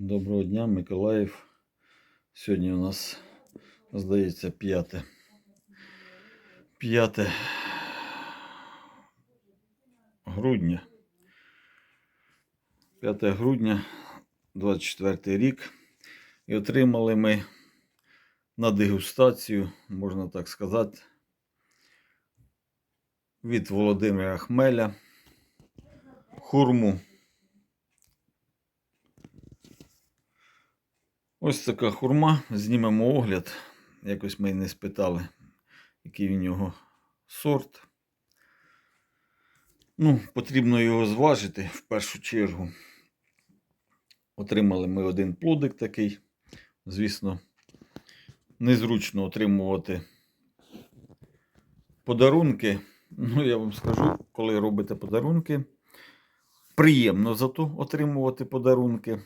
Доброго дня, Миколаїв. Сьогодні у нас, здається, 5. 5 грудня. 5 грудня 24 рік. І отримали ми на дегустацію, можна так сказати, від Володимира Хмеля хурму. Ось така хурма. Знімемо огляд. Якось ми не спитали, який в нього сорт. Ну, потрібно його зважити в першу чергу. Отримали ми один плодик такий. Звісно, незручно отримувати подарунки. Ну, я вам скажу, коли робите подарунки, приємно зато отримувати подарунки.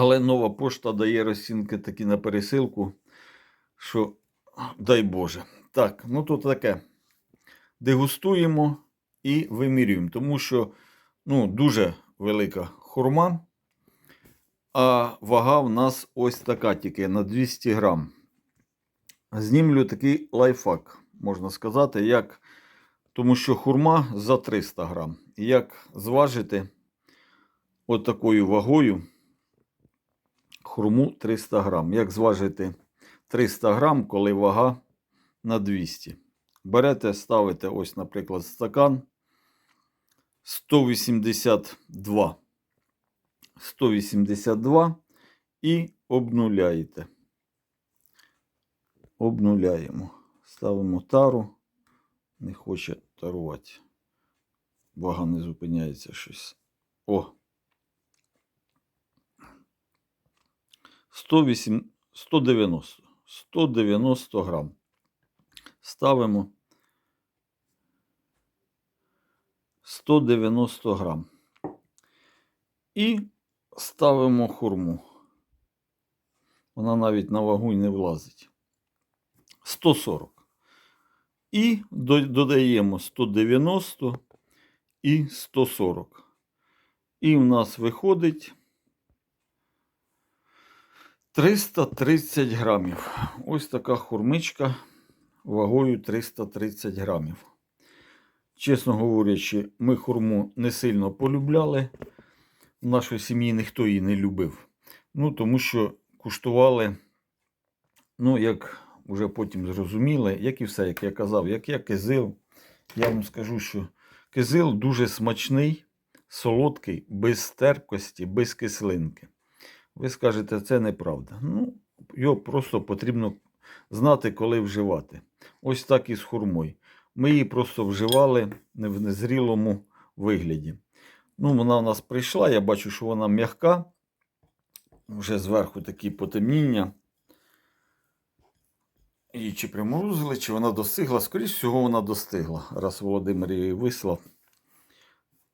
Але нова пошта дає розцінки такі на пересилку, що дай Боже. Так, ну тут таке. Дегустуємо і вимірюємо, тому що ну, дуже велика хурма, а вага в нас ось така тільки на 200 грам. Знімлю такий лайфхак, можна сказати, як, тому що хурма за 300 грам. Як зважити от вагою хурму 300 грам. Як зважити 300 грам, коли вага на 200? Берете, ставите, ось, наприклад, стакан 182. 182 і обнуляєте. Обнуляємо. Ставимо тару. Не хоче тарувати. Вага не зупиняється щось. О! 108, 190. 190 грам. Ставимо 190 грам. І ставимо хурму. Вона навіть на вагу й не влазить. 140. І додаємо 190 і 140. І в нас виходить 330 грамів. Ось така хурмичка вагою 330 грамів. Чесно говорячи, ми хурму не сильно полюбляли. В нашій сім'ї ніхто її не любив. Ну, тому що куштували, ну, як вже потім зрозуміли, як і все, як я казав, як я кизил. Я вам скажу, що кизил дуже смачний, солодкий, без терпкості, без кислинки. Ви скажете, це неправда. Ну, його просто потрібно знати, коли вживати. Ось так і з хурмою. Ми її просто вживали в незрілому вигляді. Ну, вона у нас прийшла, я бачу, що вона м'яка. Вже зверху такі потемніння. Її чи приморозили, чи вона достигла. Скоріше всього, вона достигла, раз Володимир її вислав.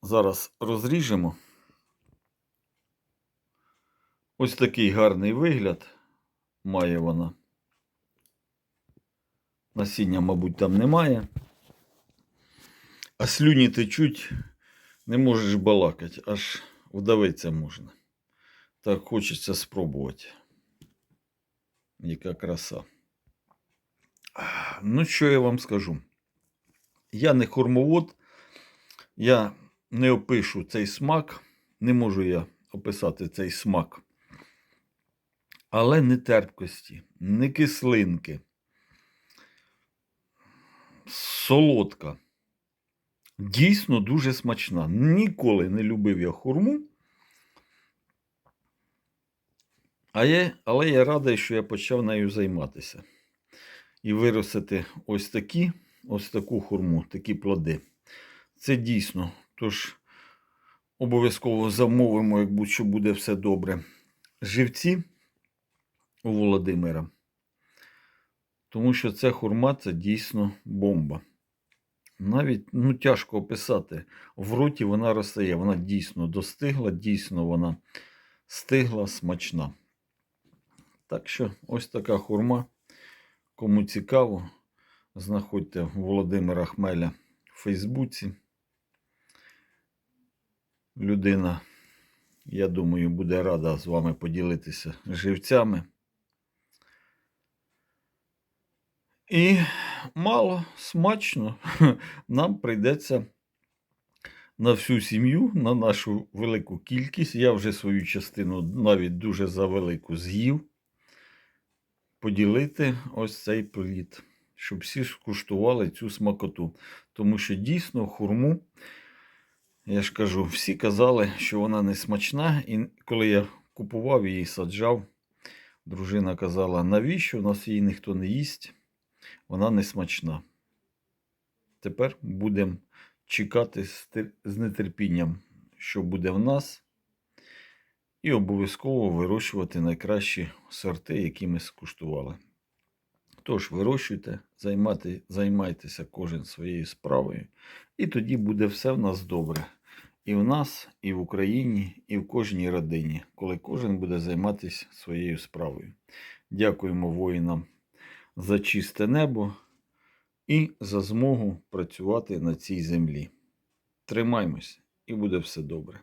Зараз розріжемо. Ось такий гарний вигляд має вона. Насіння, мабуть, там немає. А слюні течуть, не можеш балакати, аж вдавитися можна. Так хочеться спробувати. Яка краса. Ну, що я вам скажу? Я не хормовод, я не опишу цей смак, не можу я описати цей смак. Але не терпкості, не кислинки. Солодка. Дійсно дуже смачна. Ніколи не любив я хурму. А я, але я радий, що я почав нею займатися. І виростити ось такі, ось таку хурму, такі плоди. Це дійсно. Тож обов'язково замовимо, як будь-що буде все добре. Живці у Володимира. Тому що ця хурма це дійсно бомба. Навіть ну, тяжко описати. В роті вона розстає. Вона дійсно достигла, дійсно вона стигла, смачна. Так що ось така хурма. Кому цікаво, знаходьте Володимира Хмеля в Фейсбуці. Людина я думаю, буде рада з вами поділитися живцями. І мало смачно нам прийдеться на всю сім'ю, на нашу велику кількість. Я вже свою частину навіть дуже завелику з'їв. Поділити ось цей плід, щоб всі скуштували цю смакоту. Тому що дійсно хурму, я ж кажу, всі казали, що вона не смачна. І коли я купував її, саджав, дружина казала, навіщо у нас її ніхто не їсть, вона не смачна. Тепер будемо чекати з нетерпінням, що буде в нас, і обов'язково вирощувати найкращі сорти, які ми скуштували. Тож вирощуйте, займати, займайтеся кожен своєю справою, і тоді буде все в нас добре. І в нас, і в Україні, і в кожній родині, коли кожен буде займатися своєю справою. Дякуємо воїнам за чисте небо і за змогу працювати на цій землі. Тримаймося, і буде все добре.